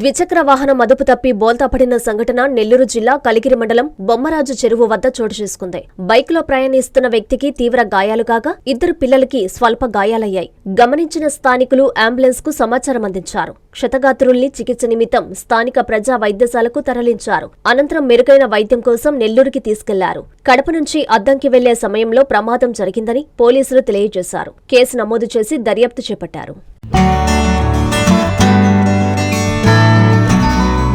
ద్విచక్ర వాహనం అదుపు తప్పి బోల్తాపడిన సంఘటన నెల్లూరు జిల్లా కలిగిరి మండలం బొమ్మరాజు చెరువు వద్ద చోటు చేసుకుంది. బైక్లో ప్రయాణిస్తున్న వ్యక్తికి తీవ్ర గాయాలు కాగా ఇద్దరు పిల్లలకి స్వల్ప గాయాలయ్యాయి. గమనించిన స్థానికులు అంబులెన్స్కు సమాచారం అందించారు. క్షతగాత్రుల్ని చికిత్స నిమిత్తం స్థానిక ప్రజా వైద్యశాలకు తరలించారు. అనంతరం మెరుగైన వైద్యం కోసం నెల్లూరుకి తీసుకెళ్ళారు. కడప నుంచి అద్దంకి వెళ్ళే సమయంలో ప్రమాదం జరిగిందని పోలీసులు తెలియజేశారు. కేసు నమోదు చేసి దర్యాప్తు చేపట్టారు.